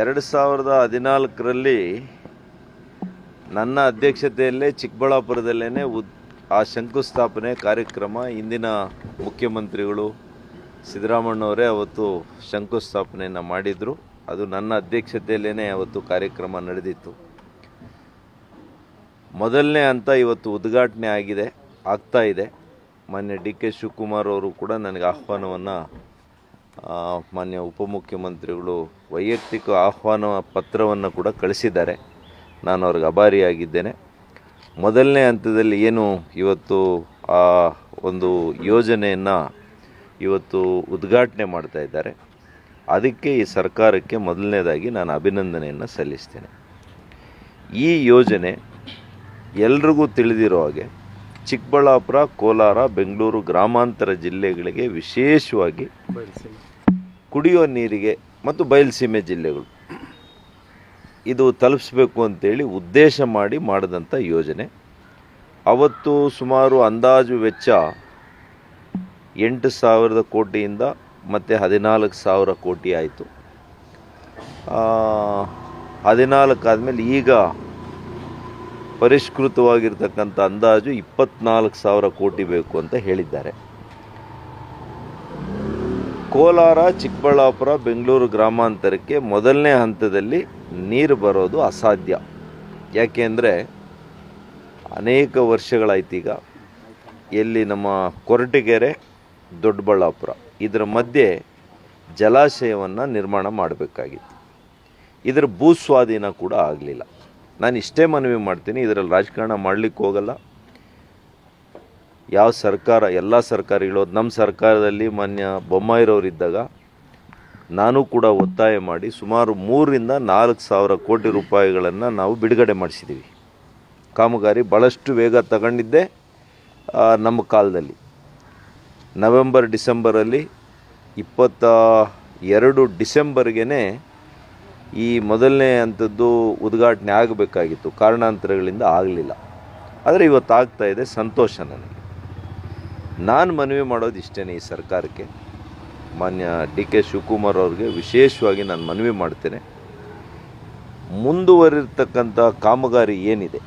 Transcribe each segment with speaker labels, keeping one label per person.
Speaker 1: ಎರಡು ಸಾವಿರದ ಹದಿನಾಲ್ಕರಲ್ಲಿ ನನ್ನ ಅಧ್ಯಕ್ಷತೆಯಲ್ಲೇ ಚಿಕ್ಕಬಳ್ಳಾಪುರದಲ್ಲೇ ಉದ್ ಆ ಶಂಕುಸ್ಥಾಪನೆ ಕಾರ್ಯಕ್ರಮ. ಇಂದಿನ ಮುಖ್ಯಮಂತ್ರಿಗಳು ಸಿದ್ದರಾಮಣ್ಣವರೇ ಅವತ್ತು ಶಂಕುಸ್ಥಾಪನೆಯನ್ನು ಮಾಡಿದರು. ಅದು ನನ್ನ ಅಧ್ಯಕ್ಷತೆಯಲ್ಲೇ ಅವತ್ತು ಕಾರ್ಯಕ್ರಮ ನಡೆದಿತ್ತು. ಮೊದಲನೇ ಹಂತ ಇವತ್ತು ಉದ್ಘಾಟನೆ ಆಗಿದೆ, ಆಗ್ತಾ ಇದೆ. ಮಾನ್ಯ ಡಿ ಕೆ ಶಿವಕುಮಾರ್ ಅವರು ಕೂಡ ನನಗೆ ಆಹ್ವಾನವನ್ನು ಮಾನ್ಯ ಉಪಮುಖ್ಯಮಂತ್ರಿಗಳು ವೈಯಕ್ತಿಕ ಆಹ್ವಾನ ಪತ್ರವನ್ನು ಕೂಡ ಕಳಿಸಿದ್ದಾರೆ. ನಾನು ಅವ್ರಿಗೆ ಅಭಾರಿಯಾಗಿದ್ದೇನೆ. ಮೊದಲನೇ ಹಂತದಲ್ಲಿ ಏನು ಇವತ್ತು ಆ ಒಂದು ಯೋಜನೆಯನ್ನು ಇವತ್ತು ಉದ್ಘಾಟನೆ ಮಾಡ್ತಾ ಇದ್ದಾರೆ. ಅದಕ್ಕೆ ಈ ಸರ್ಕಾರಕ್ಕೆ ಮೊದಲನೇದಾಗಿ ನಾನು ಅಭಿನಂದನೆಯನ್ನು ಸಲ್ಲಿಸ್ತೇನೆ. ಈ ಯೋಜನೆ ಎಲ್ರಿಗೂ ತಿಳಿದಿರೋ ಹಾಗೆ ಚಿಕ್ಕಬಳ್ಳಾಪುರ, ಕೋಲಾರ, ಬೆಂಗಳೂರು ಗ್ರಾಮಾಂತರ ಜಿಲ್ಲೆಗಳಿಗೆ ವಿಶೇಷವಾಗಿ ಕುಡಿಯೋ ನೀರಿಗೆ ಮತ್ತು ಬಯಲುಸೀಮೆ ಜಿಲ್ಲೆಗಳು. ಇದು ತಲುಪಿಸ್ಬೇಕು ಅಂತೇಳಿ ಉದ್ದೇಶ ಮಾಡಿ ಮಾಡಿದಂಥ ಯೋಜನೆ. ಅವತ್ತು ಸುಮಾರು ಅಂದಾಜು ವೆಚ್ಚ ಎಂಟು ಸಾವಿರದ ಕೋಟಿಯಿಂದ ಮತ್ತು ಹದಿನಾಲ್ಕು ಸಾವಿರ ಕೋಟಿ ಆಯಿತು. ಹದಿನಾಲ್ಕು ಆದಮೇಲೆ ಈಗ ಪರಿಷ್ಕೃತವಾಗಿರ್ತಕ್ಕಂಥ ಅಂದಾಜು ಇಪ್ಪತ್ನಾಲ್ಕು ಸಾವಿರ ಕೋಟಿ ಬೇಕು ಅಂತ ಹೇಳಿದ್ದಾರೆ. ಕೋಲಾರ, ಚಿಕ್ಕಬಳ್ಳಾಪುರ, ಬೆಂಗಳೂರು ಗ್ರಾಮಾಂತರಕ್ಕೆ ಮೊದಲನೇ ಹಂತದಲ್ಲಿ ನೀರು ಬರೋದು ಅಸಾಧ್ಯ. ಯಾಕೆಂದರೆ ಅನೇಕ ವರ್ಷಗಳಾಯ್ತೀಗ ಎಲ್ಲಿ ನಮ್ಮ ಕೊರಟಗೆರೆ, ದೊಡ್ಡಬಳ್ಳಾಪುರ, ಇದರ ಮಧ್ಯೆ ಜಲಾಶಯವನ್ನು ನಿರ್ಮಾಣ ಮಾಡಬೇಕಾಗಿತ್ತು. ಇದರ ಭೂಸ್ವಾಧೀನ ಕೂಡ ಆಗಲಿಲ್ಲ. ನಾನು ಇಷ್ಟೇ ಮನವಿ ಮಾಡ್ತೀನಿ, ಇದರಲ್ಲಿ ರಾಜಕಾರಣ ಮಾಡಲಿಕ್ಕೆ ಹೋಗಲ್ಲ. ಯಾವ ಸರ್ಕಾರ, ಎಲ್ಲ ಸರ್ಕಾರಗಳು ನಮ್ಮ ಸರ್ಕಾರದಲ್ಲಿ ಮಾನ್ಯ ಬೊಮ್ಮಾಯಿರವರಿದ್ದಾಗ ನಾನು ಕೂಡ ಒತ್ತಾಯ ಮಾಡಿ ಸುಮಾರು ಮೂರರಿಂದ ನಾಲ್ಕು ಸಾವಿರ ಕೋಟಿ ರೂಪಾಯಿಗಳನ್ನು ನಾವು ಬಿಡುಗಡೆ ಮಾಡಿಸಿದ್ದೀವಿ ಕಾಮಗಾರಿ ಭಾಳಷ್ಟು ವೇಗ ತಗೊಂಡಿದ್ದೆ ನಮ್ಮ ಕಾಲದಲ್ಲಿ. ನವೆಂಬರ್, ಡಿಸೆಂಬರಲ್ಲಿ ಇಪ್ಪತ್ತ ಎರಡು ಡಿಸೆಂಬರ್ಗೆ ಈ ಮೊದಲನೇ ಅಂಥದ್ದು ಉದ್ಘಾಟನೆ ಆಗಬೇಕಾಗಿತ್ತು. ಕಾರಣಾಂತರಗಳಿಂದ ಆಗಲಿಲ್ಲ. ಆದರೆ ಇವತ್ತು ಆಗ್ತಾ ಇದೆ ಸಂತೋಷ ನನಗೆ. ನಾನು ಮನವಿ ಮಾಡೋದು ಇಷ್ಟೇ ಈ ಸರ್ಕಾರಕ್ಕೆ. ಮಾನ್ಯ ಡಿ ಕೆ ಶಿವಕುಮಾರ್ ಅವ್ರಿಗೆ ವಿಶೇಷವಾಗಿ ನಾನು ಮನವಿ ಮಾಡ್ತೇನೆ. ಮುಂದುವರಿರ್ತಕ್ಕಂಥ ಕಾಮಗಾರಿ ಏನಿದೆ?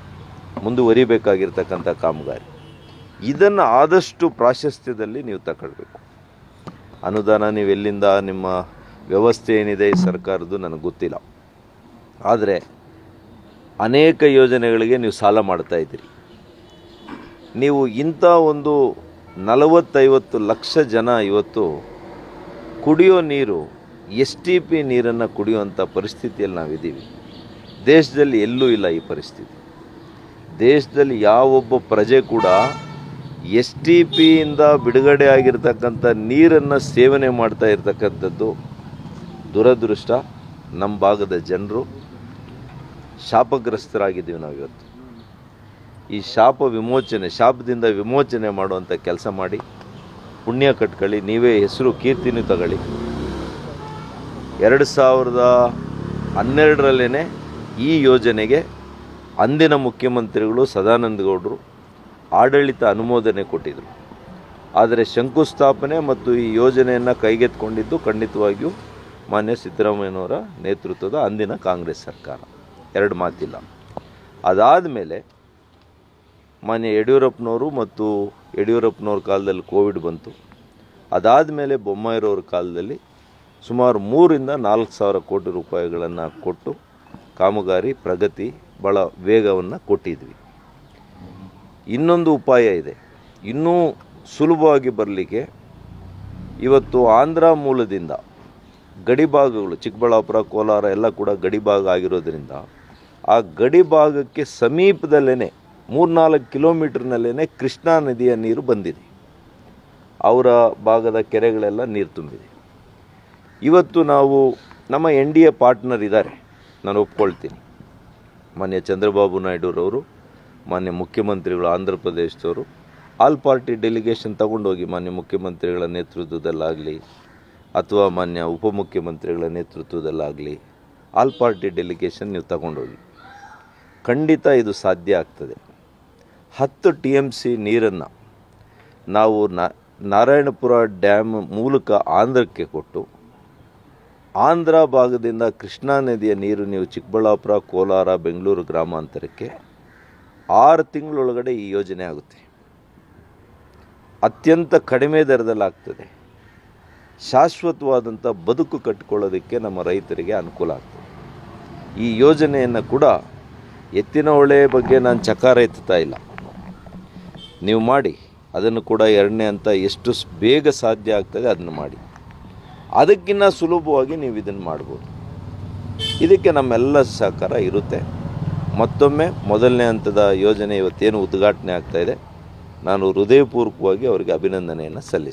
Speaker 1: ಮುಂದುವರಿಬೇಕಾಗಿರ್ತಕ್ಕಂಥ ಕಾಮಗಾರಿ. ಇದನ್ನು ಆದಷ್ಟು ಪ್ರಾಶಸ್ತ್ಯದಲ್ಲಿ ನೀವು ತಗೊಳ್ಬೇಕು. ಅನುದಾನ ನೀವು ಎಲ್ಲಿಂದ ನಿಮ್ಮ ವ್ಯವಸ್ಥೆ ಏನಿದೆ ಈ ಸರ್ಕಾರದ್ದು ನನಗೆ ಗೊತ್ತಿಲ್ಲ. ಆದರೆ ಅನೇಕ ಯೋಜನೆಗಳಿಗೆ ನೀವು ಸಾಲ ಮಾಡ್ತಾ ಇದ್ದೀರಿ. ನೀವು ಇಂಥ ಒಂದು ನಲವತ್ತೈವತ್ತು ಲಕ್ಷ ಜನ ಇವತ್ತು ಕುಡಿಯೋ ನೀರು, ಎಸ್ ಟಿ ಪಿ ನೀರನ್ನು ಕುಡಿಯುವಂಥ ಪರಿಸ್ಥಿತಿಯಲ್ಲಿ ನಾವಿದ್ದೀವಿ. ದೇಶದಲ್ಲಿ ಎಲ್ಲೂ ಇಲ್ಲ ಈ ಪರಿಸ್ಥಿತಿ. ದೇಶದಲ್ಲಿ ಯಾವೊಬ್ಬ ಪ್ರಜೆ ಕೂಡ ಎಸ್ ಟಿ ಪಿಯಿಂದ ಬಿಡುಗಡೆ ಆಗಿರ್ತಕ್ಕಂಥ ನೀರನ್ನು ಸೇವನೆ ಮಾಡ್ತಾ ಇರ್ತಕ್ಕಂಥದ್ದು ದುರದೃಷ್ಟ ನಮ್ಮ ಭಾಗದ ಜನರು ಶಾಪಗ್ರಸ್ತರಾಗಿದ್ದೀವಿ ನಾವು ಇವತ್ತು ಈ ಶಾಪ ವಿಮೋಚನೆ, ಶಾಪದಿಂದ ವಿಮೋಚನೆ ಮಾಡುವಂಥ ಕೆಲಸ ಮಾಡಿ, ಪುಣ್ಯ ಕಟ್ಕೊಳ್ಳಿ, ನೀವೇ ಹೆಸರು ಕೀರ್ತಿನೂ ತಗೊಳ್ಳಿ. ಎರಡು ಸಾವಿರದ ಹನ್ನೆರಡರಲ್ಲೇ ಈ ಯೋಜನೆಗೆ ಅಂದಿನ ಮುಖ್ಯಮಂತ್ರಿಗಳು ಸದಾನಂದ ಗೌಡರು ಆಡಳಿತ ಅನುಮೋದನೆ ಕೊಟ್ಟಿದ್ದರು ಆದರೆ ಶಂಕುಸ್ಥಾಪನೆ ಮತ್ತು ಈ ಯೋಜನೆಯನ್ನು ಕೈಗೆತ್ತಿಕೊಂಡಿದ್ದು ಖಂಡಿತವಾಗಿಯೂ ಮಾನ್ಯ ಸಿದ್ದರಾಮಯ್ಯನವರ ನೇತೃತ್ವದ ಅಂದಿನ ಕಾಂಗ್ರೆಸ್ ಸರ್ಕಾರ. ಎರಡು ಮಾತಿಲ್ಲ. ಅದಾದ ಮೇಲೆ ಮಾನ್ಯ ಯಡಿಯೂರಪ್ಪನವರು ಮತ್ತು ಯಡಿಯೂರಪ್ಪನವ್ರ ಕಾಲದಲ್ಲಿ ಕೋವಿಡ್ ಬಂತು. ಅದಾದ ಮೇಲೆ ಬೊಮ್ಮಾಯಿರವ್ರ ಕಾಲದಲ್ಲಿ ಸುಮಾರು ಮೂರಿಂದ ನಾಲ್ಕು ಸಾವಿರ ಕೋಟಿ ರೂಪಾಯಿಗಳನ್ನು ಕೊಟ್ಟು ಕಾಮಗಾರಿ, ಪ್ರಗತಿ ಭಾಳ ವೇಗವನ್ನು ಕೊಟ್ಟಿದ್ವಿ. ಇನ್ನೊಂದು ಉಪಾಯ ಇದೆ. ಇನ್ನೂ ಸುಲಭವಾಗಿ ಬರಲಿಕ್ಕೆ ಇವತ್ತು ಆಂಧ್ರ ಮೂಲದಿಂದ ಗಡಿಭಾಗಗಳು, ಚಿಕ್ಕಬಳ್ಳಾಪುರ, ಕೋಲಾರ ಎಲ್ಲ ಕೂಡ ಗಡಿ ಭಾಗ ಆಗಿರೋದ್ರಿಂದ ಆ ಗಡಿ ಗಡಿಭಾಗಕ್ಕೆ ಸಮೀಪದಲ್ಲೇ ಮೂರ್ನಾಲ್ಕು ಕಿಲೋಮೀಟ್ರ್ನಲ್ಲೇ ಕೃಷ್ಣಾ ನದಿಯ ನೀರು ಬಂದಿದೆ. ಅವರ ಭಾಗದ ಕೆರೆಗಳೆಲ್ಲ ನೀರು ತುಂಬಿದೆ. ಇವತ್ತು ನಾವು ನಮ್ಮ ಎನ್ ಡಿ ಎ ಪಾರ್ಟ್ನರ್ ಇದ್ದಾರೆ. ನಾನು ಒಪ್ಕೊಳ್ತೀನಿ. ಮಾನ್ಯ ಚಂದ್ರಬಾಬು ನಾಯ್ಡುರವರು, ಮಾನ್ಯ ಮುಖ್ಯಮಂತ್ರಿಗಳು ಆಂಧ್ರ ಪ್ರದೇಶದವರು ಆಲ್ ಪಾರ್ಟಿ ಡೆಲಿಗೇಷನ್ ತಗೊಂಡೋಗಿ ಮಾನ್ಯ ಮುಖ್ಯಮಂತ್ರಿಗಳ ನೇತೃತ್ವದಲ್ಲಾಗಲಿ ಅಥವಾ ಮಾನ್ಯ ಉಪಮುಖ್ಯಮಂತ್ರಿಗಳ ನೇತೃತ್ವದಲ್ಲಾಗಲಿ, ಆಲ್ ಪಾರ್ಟಿ ಡೆಲಿಗೇಷನ್ ನೀವು ತಗೊಂಡೋಗಿ. ಖಂಡಿತ ಇದು ಸಾಧ್ಯ ಆಗ್ತದೆ. ಹತ್ತು ಟಿ ಎಂ ಸಿ ನೀರನ್ನು ನಾವು ನಾರಾಯಣಪುರ ಡ್ಯಾಮ್ ಮೂಲಕ ಆಂಧ್ರಕ್ಕೆ ಕೊಟ್ಟು, ಆಂಧ್ರ ಭಾಗದಿಂದ ಕೃಷ್ಣಾ ನದಿಯ ನೀರು ನೀವು ಚಿಕ್ಕಬಳ್ಳಾಪುರ, ಕೋಲಾರ, ಬೆಂಗಳೂರು ಗ್ರಾಮಾಂತರಕ್ಕೆ ಆರು ತಿಂಗಳೊಳಗಡೆ ಈ ಯೋಜನೆ ಆಗುತ್ತೆ. ಅತ್ಯಂತ ಕಡಿಮೆ ದರದಲ್ಲಿ ಆಗ್ತದೆ ಶಾಶ್ವತವಾದಂಥ ಬದುಕು ಕಟ್ಟಿಕೊಳ್ಳೋದಕ್ಕೆ ನಮ್ಮ ರೈತರಿಗೆ ಅನುಕೂಲ ಆಗ್ತದೆ. ಈ ಯೋಜನೆಯನ್ನು ಕೂಡ ಎತ್ತಿನ ಹೊಳೆ ಬಗ್ಗೆ ನಾನು ಚಕಾರ ಎತ್ತುತ್ತಾ ಇಲ್ಲ. ನೀವು ಮಾಡಿ, ಅದನ್ನು ಕೂಡ ಎರಡನೇ ಅಂತ ಎಷ್ಟು ಬೇಗ ಸಾಧ್ಯ ಆಗ್ತದೆ ಅದನ್ನು ಮಾಡಿ. ಅದಕ್ಕಿಂತ ಸುಲಭವಾಗಿ ನೀವು ಇದನ್ನು ಮಾಡ್ಬೋದು. ಇದಕ್ಕೆ ನಮ್ಮೆಲ್ಲ ಸಹಕಾರ ಇರುತ್ತೆ. ಮತ್ತೊಮ್ಮೆ ಮೊದಲನೇ ಹಂತದ ಯೋಜನೆ ಇವತ್ತೇನು ಉದ್ಘಾಟನೆ ಆಗ್ತಾಯಿದೆ ನಾನು ಹೃದಯಪೂರ್ವಕವಾಗಿ ಅವರಿಗೆ ಅಭಿನಂದನೆಯನ್ನು ಸಲ್ಲಿಸ್ತೇನೆ.